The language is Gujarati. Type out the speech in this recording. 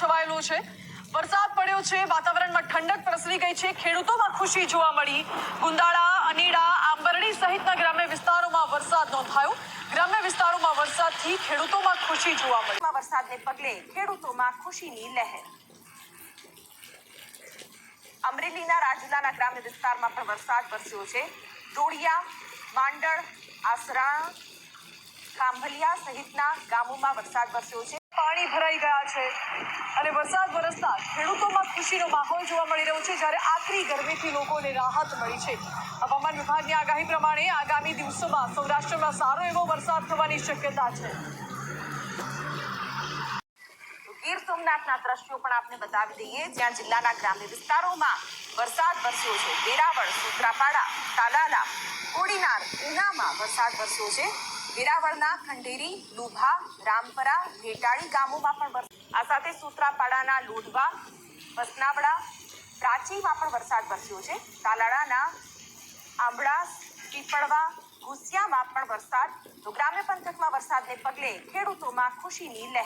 છવાયેલો છે. વરસાદ પડ્યો છે, વાતાવરણમાં ઠંડક પ્રસરી ગઈ છે, ખેડૂતોમાં ખુશી જોવા મળી. ગુંદાળા, અનીડા, આંબરડી સહિતના ગ્રામ્ય વિસ્તારોમાં વરસાદ નોંધાયો. ગ્રામ્ય વિસ્તારોમાં વરસાદથી ખેડૂતોમાં ખુશી જોવા મળી. વરસાદને પગલે ખેડૂતોમાં ખુશીની લહેર. અમરેલીના રાજુલાના ગ્રામ્ય વિસ્તારમાં પણ વરસાદ વરસ્યો છે. ડોળિયા, માંડળ, આસરા ખાંભલિયા સહિતના ગામોમાં વરસાદ વરસ્યો છે. પાણી ભરાઈ ગયા છે. અને વરસાદ વરસતા ખેડૂતોમાં ખુશીનો માહોલ જોવા મળી રહ્યો છે. જ્યારે આકરી ગરમીથી લોકોને રાહત મળી છે. હવામાન વિભાગની આગાહી પ્રમાણે આગામી દિવસોમાં સૌરાષ્ટ્રમાં સારો એવો વરસાદ થવાની શક્યતા છે. ગીર સોમનાથના દ્રશ્યો પણ આપને બતાવી દઈએ. જ્યાં જિલ્લાના ગ્રામ્ય વિસ્તારોમાં વરસાદ વરસ્યો છે. વેરાવળ, સુત્રાપાડા, તાલાલા, કોડીનાર, ઉનામાં વરસાદ વરસ્યો છે. વેરાવળના ખંડેરી, લુભા, રામપરા, ભેટાળી ગામોમાં પણ આ સાથે સુત્રાપાડાના લોઢવા, વસનાવડા, પ્રાચીમાં પણ વરસાદ વરસ્યો છે. તાલાળાના આંબળા પીપળવા ઘુસિયામાં પણ વરસાદ તો ગ્રામ્ય પંથકમાં વરસાદને પગલે ખેડૂતોમાં ખુશીની લહેર